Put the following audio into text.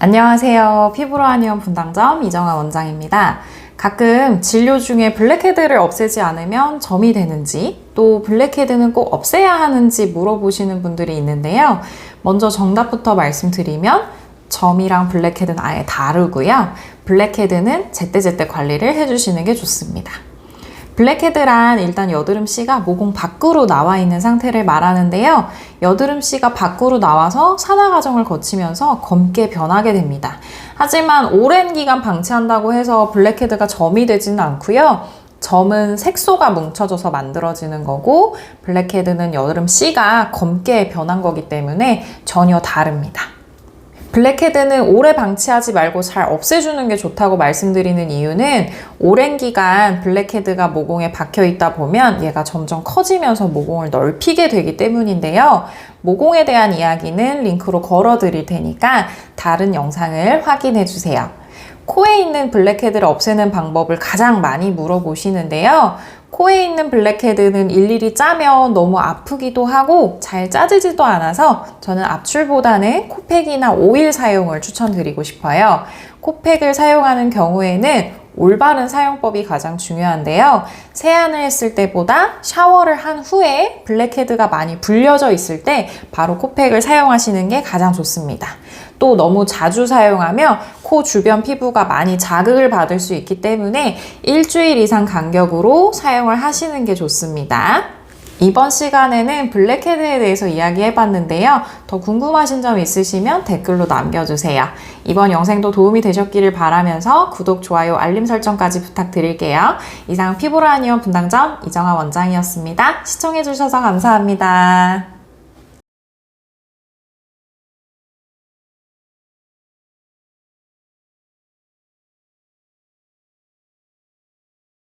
안녕하세요. 피부로 한의원 분당점 이정아 원장입니다. 가끔 진료 중에 블랙헤드를 없애지 않으면 점이 되는지 또 블랙헤드는 꼭 없애야 하는지 물어보시는 분들이 있는데요. 먼저 정답부터 말씀드리면 점이랑 블랙헤드는 아예 다르고요. 블랙헤드는 제때제때 관리를 해주시는 게 좋습니다. 블랙헤드란 일단 여드름 씨가 모공 밖으로 나와 있는 상태를 말하는데요. 여드름 씨가 밖으로 나와서 산화 과정을 거치면서 검게 변하게 됩니다. 하지만 오랜 기간 방치한다고 해서 블랙헤드가 점이 되지는 않고요. 점은 색소가 뭉쳐져서 만들어지는 거고 블랙헤드는 여드름 씨가 검게 변한 거기 때문에 전혀 다릅니다. 블랙헤드는 오래 방치하지 말고 잘 없애주는 게 좋다고 말씀드리는 이유는 오랜 기간 블랙헤드가 모공에 박혀 있다 보면 얘가 점점 커지면서 모공을 넓히게 되기 때문인데요. 모공에 대한 이야기는 링크로 걸어 드릴 테니까 다른 영상을 확인해 주세요. 코에 있는 블랙헤드를 없애는 방법을 가장 많이 물어보시는데요. 코에 있는 블랙헤드는 일일이 짜면 너무 아프기도 하고 잘 짜지지도 않아서 저는 압출보다는 코팩이나 오일 사용을 추천드리고 싶어요. 코팩을 사용하는 경우에는 올바른 사용법이 가장 중요한데요. 세안을 했을 때보다 샤워를 한 후에 블랙헤드가 많이 불려져 있을 때 바로 코팩을 사용하시는 게 가장 좋습니다. 또 너무 자주 사용하면 코 주변 피부가 많이 자극을 받을 수 있기 때문에 일주일 이상 간격으로 사용을 하시는 게 좋습니다. 이번 시간에는 블랙헤드에 대해서 이야기해 봤는데요. 더 궁금하신 점 있으시면 댓글로 남겨주세요. 이번 영상도 도움이 되셨기를 바라면서 구독, 좋아요, 알림 설정까지 부탁드릴게요. 이상 한의원 분당점 이정아 원장이었습니다. 시청해주셔서 감사합니다.